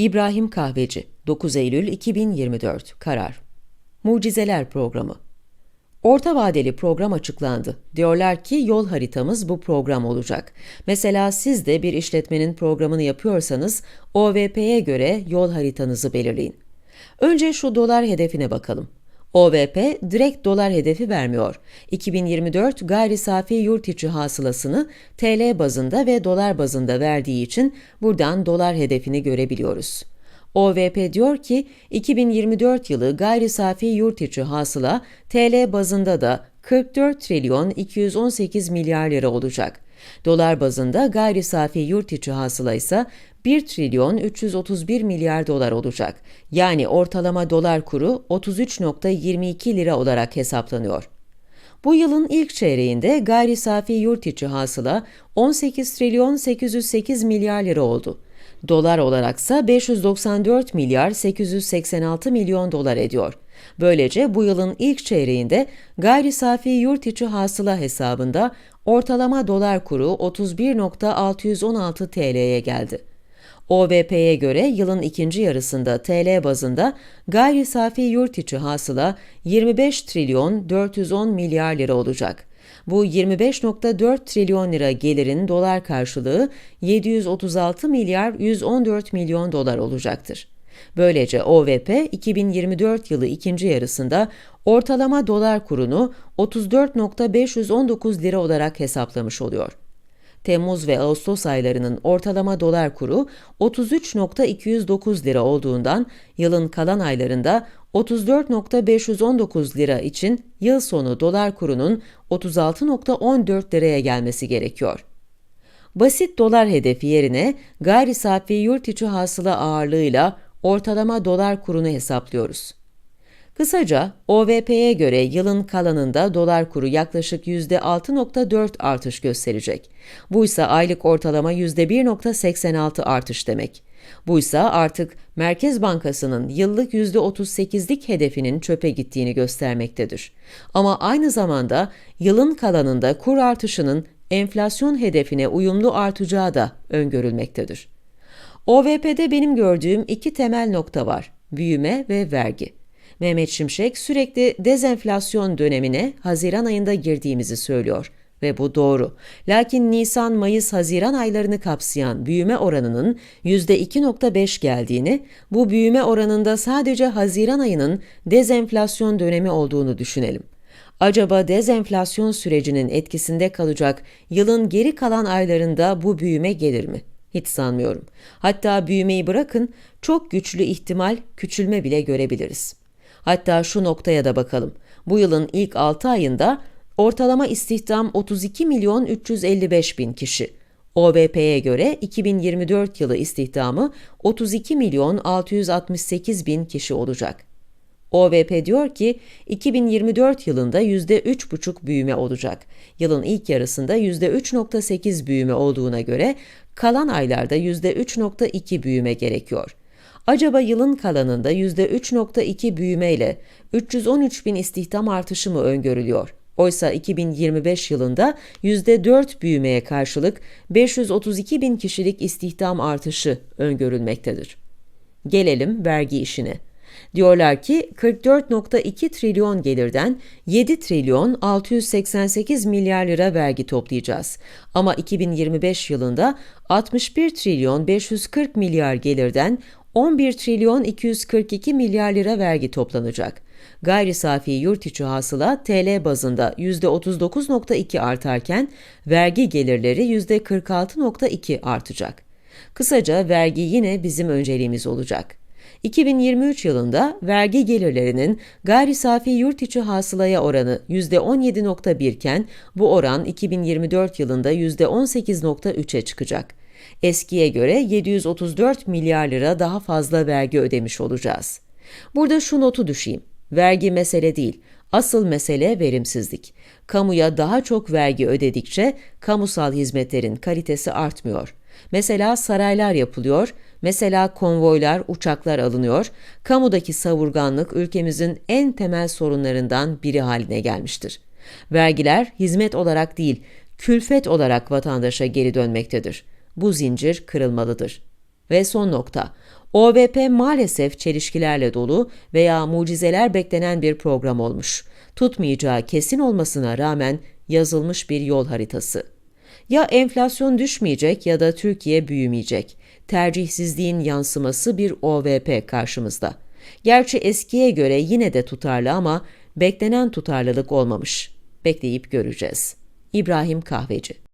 İbrahim Kahveci 9 Eylül 2024 Karar Mucizeler Programı Orta vadeli program açıklandı. Diyorlar ki yol haritamız bu program olacak. Mesela siz de bir işletmenin programını yapıyorsanız OVP'ye göre yol haritanızı belirleyin. Önce şu dolar hedefine bakalım. OVP direkt dolar hedefi vermiyor. 2024 gayri safi yurt içi hasılasını TL bazında ve dolar bazında verdiği için buradan dolar hedefini görebiliyoruz. OVP diyor ki 2024 yılı gayri safi yurt içi hasıla TL bazında da 44 trilyon 218 milyar lira olacak. Dolar bazında gayri safi yurt içi hasıla ise 1 trilyon 331 milyar dolar olacak. Yani ortalama dolar kuru 33.22 lira olarak hesaplanıyor. Bu yılın ilk çeyreğinde gayri safi yurt içi hasıla 18 trilyon 808 milyar lira oldu. Dolar olaraksa 594 milyar 886 milyon dolar ediyor. Böylece bu yılın ilk çeyreğinde gayri safi yurt içi hasıla hesabında ortalama dolar kuru 31.616 TL'ye geldi. OVP'ye göre yılın ikinci yarısında TL bazında gayri safi yurt içi hasıla 25 trilyon 410 milyar lira olacak. Bu 25.4 trilyon lira gelirin dolar karşılığı 736 milyar 114 milyon dolar olacaktır. Böylece OVP 2024 yılı ikinci yarısında ortalama dolar kurunu 34.519 lira olarak hesaplamış oluyor. Temmuz ve Ağustos aylarının ortalama dolar kuru 33.209 lira olduğundan yılın kalan aylarında 34.519 lira için yıl sonu dolar kurunun 36.14 liraya gelmesi gerekiyor. Basit dolar hedefi yerine gayri safi yurt içi hasıla ağırlığıyla ortalama dolar kurunu hesaplıyoruz. Kısaca OVP'ye göre yılın kalanında dolar kuru yaklaşık %6.4 artış gösterecek. Bu ise aylık ortalama %1.86 artış demek. Bu ise artık Merkez Bankası'nın yıllık %38'lik hedefinin çöpe gittiğini göstermektedir. Ama aynı zamanda yılın kalanında kur artışının enflasyon hedefine uyumlu artacağı da öngörülmektedir. OVP'de benim gördüğüm iki temel nokta var. Büyüme ve vergi. Mehmet Şimşek sürekli dezenflasyon dönemine Haziran ayında girdiğimizi söylüyor ve bu doğru. Lakin Nisan, Mayıs, Haziran aylarını kapsayan büyüme oranının %2.5 geldiğini, bu büyüme oranında sadece Haziran ayının dezenflasyon dönemi olduğunu düşünelim. Acaba dezenflasyon sürecinin etkisinde kalacak yılın geri kalan aylarında bu büyüme gelir mi? Hiç sanmıyorum. Hatta büyümeyi bırakın, çok güçlü ihtimal küçülme bile görebiliriz. Hatta şu noktaya da bakalım. Bu yılın ilk 6 ayında ortalama istihdam 32 milyon 355 bin kişi. OVP'ye göre 2024 yılı istihdamı 32 milyon 668 bin kişi olacak. OVP diyor ki 2024 yılında %3,5 büyüme olacak. Yılın ilk yarısında %3,8 büyüme olduğuna göre kalan aylarda %3,2 büyüme gerekiyor. Acaba yılın kalanında %3.2 büyümeyle 313 bin istihdam artışı mı öngörülüyor? Oysa 2025 yılında %4 büyümeye karşılık 532 bin kişilik istihdam artışı öngörülmektedir. Gelelim vergi işine. Diyorlar ki 44.2 trilyon gelirden 7 trilyon 688 milyar lira vergi toplayacağız. Ama 2025 yılında 61 trilyon 540 milyar gelirden 11 trilyon 242 milyar lira vergi toplanacak. Gayri safi yurt içi hasıla TL bazında %39.2 artarken vergi gelirleri %46.2 artacak. Kısaca vergi yine bizim önceliğimiz olacak. 2023 yılında vergi gelirlerinin gayri safi yurt içi hasılaya oranı %17.1 iken bu oran 2024 yılında %18.3'e çıkacak. Eskiye göre 734 milyar lira daha fazla vergi ödemiş olacağız. Burada şu notu düşeyim. Vergi mesele değil. Asıl mesele verimsizlik. Kamuya daha çok vergi ödedikçe kamusal hizmetlerin kalitesi artmıyor. Mesela saraylar yapılıyor, mesela konvoylar, uçaklar alınıyor. Kamudaki savurganlık ülkemizin en temel sorunlarından biri haline gelmiştir. Vergiler hizmet olarak değil, külfet olarak vatandaşa geri dönmektedir. Bu zincir kırılmalıdır. Ve son nokta. OVP maalesef çelişkilerle dolu veya mucizeler beklenen bir program olmuş. Tutmayacağı kesin olmasına rağmen yazılmış bir yol haritası. Ya enflasyon düşmeyecek ya da Türkiye büyümeyecek. Tercihsizliğin yansıması bir OVP karşımızda. Gerçi eskiye göre yine de tutarlı ama beklenen tutarlılık olmamış. Bekleyip göreceğiz. İbrahim Kahveci